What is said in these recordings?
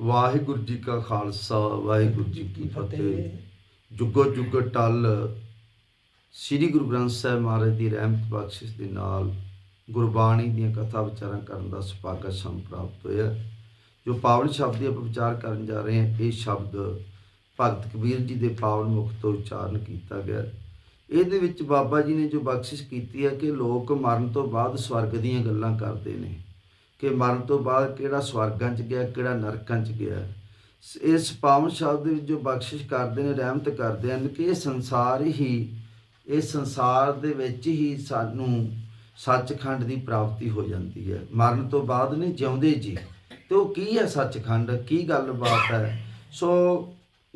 ਵਾਹਿਗੁਰੂ ਜੀ ਕਾ ਖਾਲਸਾ ਵਾਹਿਗੁਰੂ ਜੀ ਕੀ ਫਤਿਹ। ਜੁਗੋ ਜੁਗ ਟਲ ਸ੍ਰੀ ਗੁਰੂ ਗ੍ਰੰਥ ਸਾਹਿਬ ਮਹਾਰਾਜ ਦੀ ਰਹਿਮਤ ਬਖਸ਼ਿਸ਼ ਦੇ ਨਾਲ ਗੁਰਬਾਣੀ ਦੀਆਂ ਕਥਾ ਵਿਚਾਰਾਂ ਕਰਨ ਦਾ ਸੁਭਾਗਾ ਸਮ ਪ੍ਰਾਪਤ ਹੋਇਆ। ਜੋ ਪਾਵਨ ਸ਼ਬਦ ਦੀ ਆਪਾਂ ਵਿਚਾਰ ਕਰਨ ਜਾ ਰਹੇ ਹਾਂ ਇਹ ਸ਼ਬਦ ਭਗਤ ਕਬੀਰ ਜੀ ਦੇ ਪਾਵਨ ਮੁਖ ਤੋਂ ਉਚਾਰਨ ਕੀਤਾ ਗਿਆ। ਇਹਦੇ ਵਿੱਚ ਬਾਬਾ ਜੀ ਨੇ ਜੋ ਬਖਸ਼ਿਸ਼ ਕੀਤੀ ਹੈ ਕਿ ਲੋਕ ਮਰਨ ਤੋਂ ਬਾਅਦ ਸਵਰਗ ਦੀਆਂ ਗੱਲਾਂ ਕਰਦੇ ਨੇ। ਕਿ ਮਰਨ ਤੋਂ ਬਾਅਦ ਕਿਹੜਾ ਸਵਰਗਾਂ 'ਚ ਗਿਆ, ਕਿਹੜਾ ਨਰਕਾਂ 'ਚ ਗਿਆ। ਸ- ਇਸ ਪਾਵਨ ਸ਼ਬਦ ਵਿੱਚ ਜੋ ਬਖਸ਼ਿਸ਼ ਕਰਦੇ ਨੇ, ਰਹਿਮਤ ਕਰਦੇ ਹਨ ਕਿ ਇਹ ਸੰਸਾਰ ਹੀ, ਇਹ ਸੰਸਾਰ ਦੇ ਵਿੱਚ ਹੀ ਸਾਨੂੰ ਸੱਚਖੰਡ ਦੀ ਪ੍ਰਾਪਤੀ ਹੋ ਜਾਂਦੀ ਹੈ। ਮਰਨ ਤੋਂ ਬਾਅਦ ਨਹੀਂ, ਜਿਉਂਦੇ ਜੀ। ਤੇ ਉਹ ਕੀ ਹੈ ਸੱਚਖੰਡ? ਕੀ ਗੱਲਬਾਤ ਹੈ? ਸੋ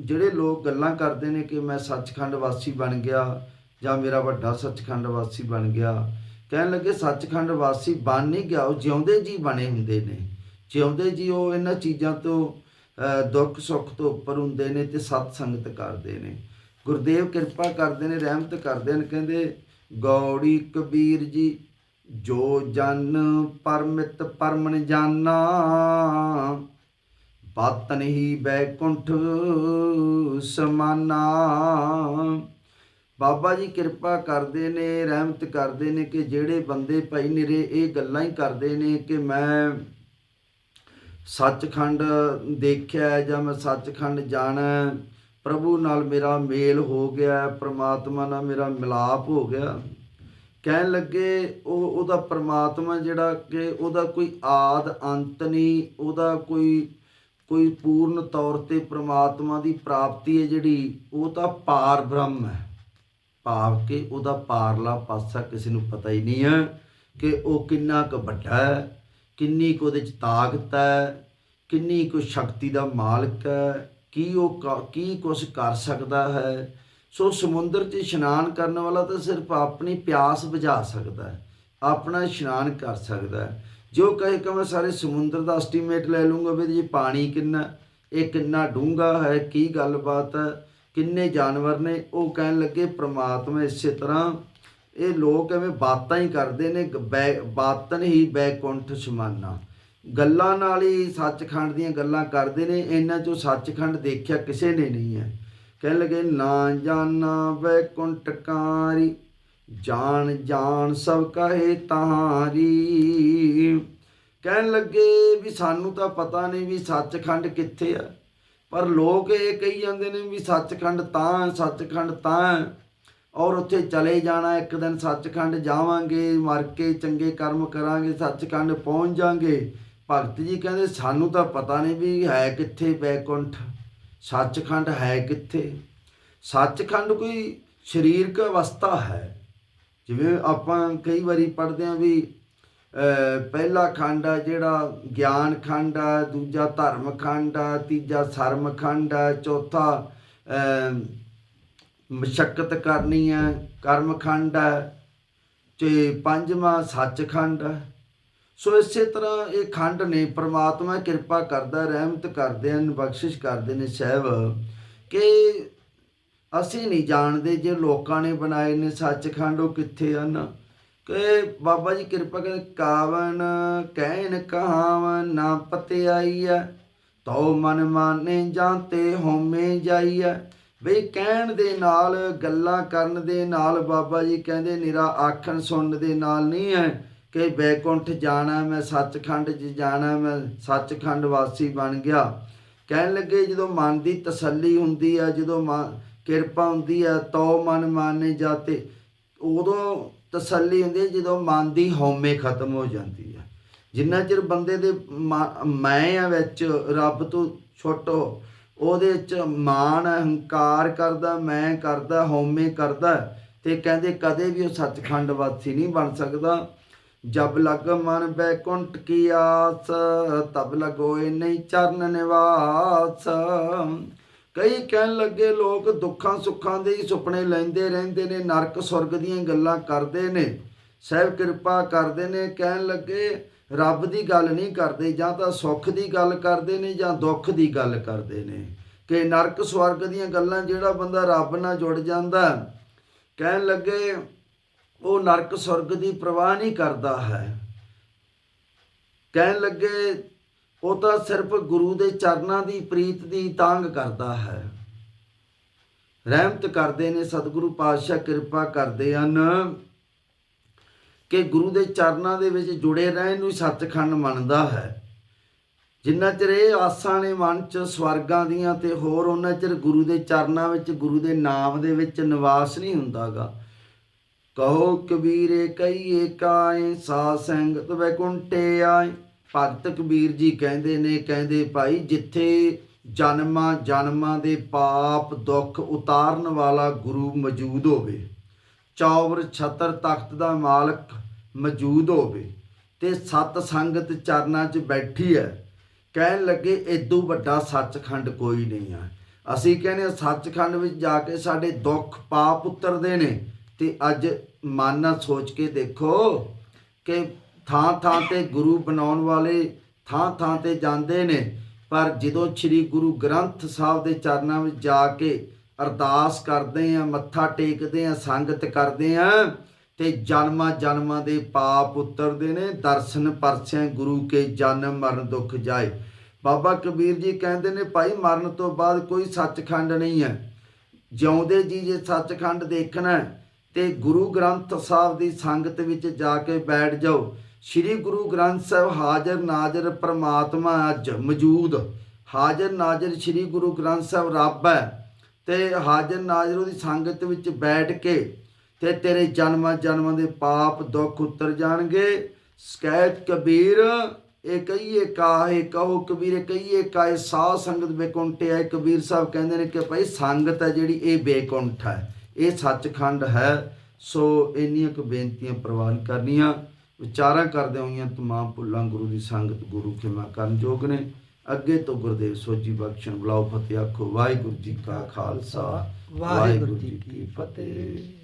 ਜਿਹੜੇ ਲੋਕ ਗੱਲਾਂ ਕਰਦੇ ਨੇ ਕਿ ਮੈਂ ਸੱਚਖੰਡ ਵਾਸੀ ਬਣ ਗਿਆ ਜਾਂ ਮੇਰਾ ਵੱਡਾ ਸੱਚਖੰਡ ਵਾਸੀ ਬਣ ਗਿਆ ਕਹਿਣ ਲੱਗੇ, ਸੱਚਖੰਡ ਵਾਸੀ ਬਣ ਨਹੀਂ ਗਿਆ, ਉਹ ਜਿਉਂਦੇ ਜੀ ਬਣੇ ਹੁੰਦੇ ਨੇ। ਜਿਉਂਦੇ ਜੀ, ਉਹ ਇਹਨਾਂ ਚੀਜ਼ਾਂ ਤੋਂ ਦੁੱਖ ਸੁੱਖ ਤੋਂ ਉੱਪਰ ਹੁੰਦੇ ਨੇ ਤੇ ਸਤ ਸੰਗਤ ਕਰਦੇ ਨੇ। ਗੁਰਦੇਵ ਕਿਰਪਾ ਕਰਦੇ ਨੇ, ਰਹਿਮਤ ਕਰਦੇ ਨੇ, ਕਹਿੰਦੇ, ਗੌੜੀ ਕਬੀਰ ਜੀ, ਜੋ ਜਨ ਪਰਮਿਤ ਪਰਮਨ ਜਾਨਾ ਬਾਤਨ ਹੀ ਬੈਕੁੰਠ ਸਮਾਨਾ। ਬਾਬਾ ਜੀ ਕਿਰਪਾ ਕਰਦੇ ਨੇ ਰਹਿਮਤ ਕਰਦੇ ਨੇ ਕਿ ਜਿਹੜੇ ਬੰਦੇ ਭਾਈ ਨਿਰੇ ਇਹ ਗੱਲਾਂ ਹੀ ਕਰਦੇ ਨੇ ਕਿ ਮੈਂ ਸੱਚਖੰਡ ਦੇਖਿਆ ਜਾਂ ਮੈਂ ਸੱਚਖੰਡ ਜਾਣਾ ਪ੍ਰਭੂ ਨਾਲ ਮੇਰਾ ਮੇਲ ਹੋ ਗਿਆ ਹੈ, ਪ੍ਰਮਾਤਮਾ ਨਾਲ ਮੇਰਾ ਮਿਲਾਪ ਹੋ ਗਿਆ। ਕਹਿਣ ਲੱਗੇ ਉਹ ਉਹਦਾ ਪ੍ਰਮਾਤਮਾ ਜਿਹੜਾ ਕਿ ਉਹਦਾ ਕੋਈ ਆਦ ਅੰਤ ਨਹੀਂ ਉਹਦਾ ਕੋਈ ਕੋਈ ਪੂਰਨ ਤੌਰ ਤੇ ਪ੍ਰਮਾਤਮਾ ਦੀ ਪ੍ਰਾਪਤੀ ਹੈ ਜਿਹੜੀ ਉਹ ਤਾਂ ਪਾਰ ਬ੍ਰਹਮ ਹੈ। ਭਾਵ ਕਿ ਉਹਦਾ ਪਾਰਲਾ ਪਾਸਾ ਕਿਸੇ ਨੂੰ ਪਤਾ ਹੀ ਨਹੀਂ ਹੈ ਕਿ ਉਹ ਕਿੰਨਾ ਕੁ ਵੱਡਾ ਹੈ, ਕਿੰਨੀ ਕੁ ਉਹਦੇ ਚ ਤਾਕਤ ਹੈ, ਕਿੰਨੀ ਕੁ ਸ਼ਕਤੀ ਦਾ ਮਾਲਕ ਹੈ, ਕੀ ਉਹ ਕ- ਕੀ ਕੁਛ ਕਰ ਸਕਦਾ ਹੈ। ਸੋ ਸਮੁੰਦਰ 'ਚ ਇਸ਼ਨਾਨ ਕਰਨ ਵਾਲਾ ਤਾਂ ਸਿਰਫ ਆਪਣੀ ਪਿਆਸ ਬੁਝਾ ਸਕਦਾ ਹੈ, ਆਪਣਾ ਇਸ਼ਨਾਨ ਕਰ ਸਕਦਾ ਹੈ। ਜੋ ਕਹੇ ਕਿ ਮੈਂ ਸਾਰੇ ਸਮੁੰਦਰ ਦਾ ਐਸਟੀਮੇਟ ਲੈ ਲੂੰਗਾ ਵੀ ਜੀ ਪਾਣੀ ਕਿੰਨਾ, ਇਹ ਕਿੰਨਾ ਡੂੰਘਾ ਹੈ, ਕੀ ਗੱਲਬਾਤ ਹੈ ਕਿੰਨੇ ਜਾਨਵਰ ਨੇ, ਉਹ ਕਹਿਣ ਲੱਗੇ ਪ੍ਰਮਾਤਮਾ ਇਸੇ ਤਰ੍ਹਾਂ। ਇਹ ਲੋਕ ਐਵੇਂ ਬਾਤਾਂ ਹੀ ਕਰਦੇ ਨੇ, ਗ- ਬਾਤਨ ਹੀ ਬੈਕੁੰਠ ਸਮਾਨਾ। ਗੱਲਾਂ ਨਾਲ ਹੀ ਸੱਚਖੰਡ ਦੀਆਂ ਗੱਲਾਂ ਕਰਦੇ ਨੇ, ਇਹਨਾਂ ਚੋਂ ਸੱਚਖੰਡ ਦੇਖਿਆ ਕਿਸੇ ਨੇ ਨਹੀਂ ਹੈ। ਕਹਿਣ ਲੱਗੇ, ਨਾ ਜਾਣਾ ਬੈਕੁੰਠ ਕਾਰੀ, ਜਾਣ ਜਾਣ ਸਭ ਕਹੇ ਤਾਰੀ। ਕਹਿਣ ਲੱਗੇ ਵੀ ਸਾਨੂੰ ਤਾਂ ਪਤਾ ਨਹੀਂ ਵੀ ਸੱਚਖੰਡ ਕਿੱਥੇ ਆ। ਪਰ ਲੋਕ ਇਹ ਕਹੀ ਜਾਂਦੇ ਨੇ ਵੀ ਸੱਚਖੰਡ ਤਾਂ ਸੱਚਖੰਡ ਤਾਂ ਔਰ ਉੱਥੇ ਚਲੇ ਜਾਣਾ, ਇੱਕ ਦਿਨ ਸੱਚਖੰਡ ਜਾਵਾਂਗੇ, ਮਰ ਕੇ ਚੰਗੇ ਕਰਮ ਕਰਾਂਗੇ, ਸੱਚਖੰਡ ਪਹੁੰਚ ਜਾਾਂਗੇ। ਭਗਤ ਜੀ ਕਹਿੰਦੇ, ਸਾਨੂੰ ਤਾਂ ਪਤਾ ਨਹੀਂ ਵੀ ਹੈ ਕਿੱਥੇ ਬੈਕੁੰਠ ਸੱਚਖੰਡ ਹੈ ਕਿੱਥੇ? ਸੱਚਖੰਡ ਕੋਈ ਸਰੀਰਕ ਅਵਸਥਾ ਹੈ। ਜਿਵੇਂ ਆਪਾਂ ਕਈ ਵਾਰੀ ਪੜ੍ਹਦੇ ਹਾਂ ਵੀ ਪਹਿਲਾ ਖੰਡ ਆ ਜਿਹੜਾ ਗਿਆਨ ਖੰਡ ਆ ਦੂਜਾ ਧਰਮ ਖੰਡ ਆ ਤੀਜਾ ਸਰਮ ਖੰਡ ਆ ਚੌਥਾ ਅਹ, ਮਸ਼ੱਕਤ ਕਰਨੀ ਹੈ ਕਰਮ ਖੰਡ ਹੈ ਤੇ ਪੰਜਵਾਂ ਸੱਚ ਖੰਡ ਹੈ ਸੋ ਇਸੇ ਤਰ੍ਹਾਂ ਇਹ ਖੰਡ ਨੇ ਪ੍ਰਮਾਤਮਾ ਕਿਰਪਾ ਕਰਦਾ ਰਹਿਮਤ ਕਰਦੇ ਹਨ ਬਖਸ਼ਿਸ਼ ਕਰਦੇ ਨੇ ਸਹਿਬ ਕਿ ਅਸੀਂ ਨਹੀਂ ਜਾਣਦੇ ਜੇ ਲੋਕਾਂ ਨੇ ਬਣਾਏ ਨੇ ਸੱਚਖੰਡ ਉਹ ਕਿੱਥੇ ਹਨ। ਕਿ ਬਾਬਾ ਜੀ ਕਿਰਪਾ ਕਰ ਕਾਵਨ ਕਹਿਣ ਕਹਾਵਨ ਨਾ ਪਤੇ ਆਈ ਹੈ ਤਉ ਮਨ ਮਾਨੇ ਜਾਂਤੇ ਹੋਮੇ ਜਾਈਐ। ਬਈ ਕਹਿਣ ਦੇ ਨਾਲ, ਗੱਲਾਂ ਕਰਨ ਦੇ ਨਾਲ, ਬਾਬਾ ਜੀ ਕਹਿੰਦੇ ਨਿਰਾ ਆਖਣ ਸੁਣਨ ਦੇ ਨਾਲ ਨਹੀਂ ਹੈ ਕਿ ਬੈਕੁੰਠ ਜਾਣਾ ਮੈਂ, ਸੱਚਖੰਡ 'ਚ ਜਾਣਾ ਮੈਂ, ਸੱਚਖੰਡ ਵਾਸੀ ਬਣ ਗਿਆ। ਕਹਿਣ ਲੱਗੇ ਜਦੋਂ ਮਨ ਦੀ ਤਸੱਲੀ ਹੁੰਦੀ ਹੈ ਜਦੋਂ ਮਨ ਕਿਰਪਾ ਹੁੰਦੀ ਹੈ ਤਉ ਮਨ ਮਾਨੇ ਜਾਤੇ ਉਦੋਂ ਤਸੱਲੀ ਹੁੰਦੀ ਹੈ ਜਦੋਂ ਮਨ ਦੀ ਹਉਮੈ ਖਤਮ ਹੋ ਜਾਂਦੀ ਹੈ। ਜਿੰਨਾ ਚਿਰ ਬੰਦੇ ਦੇ ਮਾ- ਮੈਂ ਆ ਵਿੱਚ ਰੱਬ ਤੋਂ ਛੋਟੋ ਉਹਦੇ ਚ ਮਾਨ ਹੰਕਾਰ ਕਰਦਾ, ਮੈਂ ਕਰਦਾ, ਹਉਮੈ ਕਰਦਾ, ਤੇ ਕਹਿੰਦੇ ਕਦੇ ਵੀ ਉਹ ਸੱਚਖੰਡ ਵਾਸੀ ਨਹੀਂ ਬਣ ਸਕਦਾ। ਜਬ ਲਗ ਮਨ ਬੈਕੁੰਠ ਕੀ ਆਸ, ਤਬ ਲਗੋਏ ਨਹੀਂ ਚਰਨ ਨਿਵਾਸ। ਕਈ ਕਹਿਣ ਲੱਗੇ ਲੋਕ ਦੁੱਖਾਂ ਸੁੱਖਾਂ ਦੇ ਹੀ ਸੁਪਨੇ ਲੈਂਦੇ ਰਹਿੰਦੇ ਨੇ, ਨਰਕ ਸੁਰਗ ਦੀਆਂ ਗੱਲਾਂ ਕਰਦੇ ਨੇ, ਸਹਿਬ ਕਿਰਪਾ ਕਰਦੇ ਨੇ, ਕਹਿਣ ਲੱਗੇ ਰੱਬ ਦੀ ਗੱਲ ਨਹੀਂ ਕਰਦੇ, ਜਾਂ ਤਾਂ ਸੁੱਖ ਦੀ ਗੱਲ ਕਰਦੇ ਨੇ, ਜਾਂ ਦੁੱਖ ਦੀ ਗੱਲ ਕਰਦੇ ਨੇ। ਕਿ ਨਰਕ ਸਵਰਗ ਦੀਆਂ ਗੱਲਾਂ ਜਿਹੜਾ ਬੰਦਾ ਰੱਬ ਨਾਲ ਜੁੜ ਜਾਂਦਾ, ਕਹਿਣ ਲੱਗੇ ਉਹ ਨਰਕ ਸਵਰਗ ਦੀ ਪਰਵਾਹ ਨਹੀਂ ਕਰਦਾ ਹੈ। ਕਹਿਣ ਲੱਗੇ ਉਹ ਤਾਂ ਸਿਰਫ ਗੁਰੂ ਦੇ ਚਰਨਾਂ ਦੀ ਪ੍ਰੀਤ ਦੀ ਤਾਂਗ ਕਰਦਾ ਹੈ। ਰਹਿਮਤ ਕਰਦੇ ਨੇ ਸਤਿਗੁਰੂ ਪਾਤਸ਼ਾਹ, ਕਿਰਪਾ ਕਰਦੇ ਹਨ ਕਿ ਗੁਰੂ ਦੇ ਚਰਨਾਂ ਦੇ ਵਿੱਚ ਜੁੜੇ ਰਹਿਣ ਨੂੰ ਸੱਚਖੰਡ ਮੰਨਦਾ ਹੈ। ਜਿੰਨਾ ਚਿਰ ਇਹ ਆਸਾਂ ਨੇ ਮਨ 'ਚ, ਸਵਰਗਾਂ ਦੀਆਂ ਤੇ ਹੋਰ, ਉਹਨਾਂ ਚਿਰ ਗੁਰੂ ਦੇ ਚਰਨਾਂ ਵਿੱਚ, ਗੁਰੂ ਦੇ ਨਾਮ ਦੇ ਵਿੱਚ ਨਿਵਾਸ ਨਹੀਂ ਹੁੰਦਾਗਾ। ਕਹੋ ਕਬੀਰੇ ਕਈ ਏਕਾਏ ਸਾ ਸੰਗਤ ਵੈਕੁੰਠੇ ਆਏ। ਭਗਤ ਕਬੀਰ ਜੀ ਕਹਿੰਦੇ ਨੇ, ਕਹਿੰਦੇ ਭਾਈ ਜਿੱਥੇ ਜਨਮਾਂ ਜਨਮਾਂ ਦੇ ਪਾਪ ਦੁੱਖ ਉਤਾਰਨ ਵਾਲਾ ਗੁਰੂ ਮੌਜੂਦ ਹੋਵੇ, ਚੌਵਰ ਛਤਰ ਤਖਤ ਦਾ ਮਾਲਕ ਮੌਜੂਦ ਹੋਵੇ ਤੇ ਸਤ ਸੰਗਤ ਚਰਨਾਂ 'ਚ ਬੈਠੀ ਹੈ, ਕਹਿਣ ਲੱਗੇ ਇਦੋਂ ਵੱਡਾ ਸੱਚਖੰਡ ਕੋਈ ਨਹੀਂ ਆ। ਅਸੀਂ ਕਹਿੰਦੇ ਹਾਂ ਸੱਚਖੰਡ ਵਿੱਚ ਜਾ ਕੇ ਸਾਡੇ ਦੁੱਖ ਪਾਪ ਉਤਰਦੇ ਨੇ ਤੇ ਅੱਜ ਮਨ ਨਾਲ ਸੋਚ ਕੇ ਦੇਖੋ ਕਿ ਥਾਂ ਥਾਂ ਤੇ ਗੁਰੂ ਬਣਾਉਣ ਵਾਲੇ ਥਾਂ ਥਾਂ ਤੇ ਜਾਂਦੇ ਨੇ। ਪਰ ਜਦੋਂ ਸ੍ਰੀ ਗੁਰੂ ਗ੍ਰੰਥ ਸਾਹਿਬ ਦੇ ਚਰਨਾਂ ਵਿੱਚ ਜਾ ਕੇ ਅਰਦਾਸ ਕਰਦੇ ਆ ਮੱਥਾ ਟੇਕਦੇ ਆ ਸੰਗਤ ਕਰਦੇ ਆ ਤੇ ਜਨਮਾਂ ਜਨਮਾਂ ਦੇ ਪਾਪ ਉਤਰਦੇ ਨੇ ਦਰਸ਼ਨ ਪਰਸਿਆਂ ਗੁਰੂ ਕੇ ਜਨਮ ਮਰਨ ਦੁੱਖ ਜਾਏ। ਬਾਬਾ ਕਬੀਰ ਜੀ ਕਹਿੰਦੇ ਨੇ ਭਾਈ ਮਰਨ ਤੋਂ ਬਾਅਦ ਕੋਈ ਸੱਚਖੰਡ ਨਹੀਂ ਹੈ। ਜਿਉਂਦੇ ਜੀ ਜੇ ਸੱਚਖੰਡ ਦੇਖਣਾ ਹੈ, ਤੇ ਗੁਰੂ ਗ੍ਰੰਥ ਸਾਹਿਬ ਦੀ ਸੰਗਤ ਵਿੱਚ ਜਾ ਕੇ ਬੈਠ ਜਾਓ। ਸ੍ਰੀ ਗੁਰੂ ਗ੍ਰੰਥ ਸਾਹਿਬ ਹਾਜ਼ਰ ਨਾਜ਼ਰ ਪ੍ਰਮਾਤਮਾ ਅੱਜ ਮੌਜੂਦ। ਹਾਜ਼ਰ ਨਾਜ਼ਰ ਸ੍ਰੀ ਗੁਰੂ ਗ੍ਰੰਥ ਸਾਹਿਬ ਰੱਬ ਹੈ ਤੇ ਹਾਜ਼ਰ ਨਾਜ਼ਰ ਉਹਦੀ ਸੰਗਤ ਵਿੱਚ ਬੈਠ ਕੇ ਤੇ ਤੇਰੇ ਜਨਮਾਂ ਜਨਮਾਂ ਦੇ ਪਾਪ ਦੁੱਖ ਉਤਰ ਜਾਣਗੇ। ਸਕੈਤ ਕਬੀਰ, ਇਹ ਕਹੀਏ ਕਾਹੇ ਕਹੋ ਕਬੀਰ ਕਹੀਏ ਕਾਹੇ ਸਾਧ ਸੰਗਤ ਬੇਕੁੰਠੇ ਹੈ। ਕਬੀਰ ਸਾਹਿਬ ਕਹਿੰਦੇ ਨੇ ਕਿ ਭਾਈ ਸੰਗਤ ਹੈ ਜਿਹੜੀ ਇਹ ਬੇਕੁੰਠ ਹੈ, ਇਹ ਸੱਚਖੰਡ ਹੈ। ਸੋ ਇੰਨੀਆਂ ਕੁ ਬੇਨਤੀਆਂ ਪ੍ਰਵਾਨ ਕਰਨੀਆਂ। ਵਿਚਾਰਾਂ ਕਰਦੇ ਹੋਈਆਂ ਤਮਾਮ ਭੁੱਲਾਂ ਗੁਰੂ ਦੀ ਸੰਗਤ ਗੁਰੂ ਖਿਮਾ ਕਰਨ ਯੋਗ ਨੇ। ਅੱਗੇ ਤੋਂ ਗੁਰਦੇਵ ਸੋਜੀ ਬਖਸ਼ਣ ਬੁਲਾਓ ਫਤਿਹ ਆਖੋ। ਵਾਹਿਗੁਰੂ ਜੀ ਕਾ ਖਾਲਸਾ ਵਾਹਿਗੁਰੂ ਜੀ ਕੀ ਫਤਿਹ।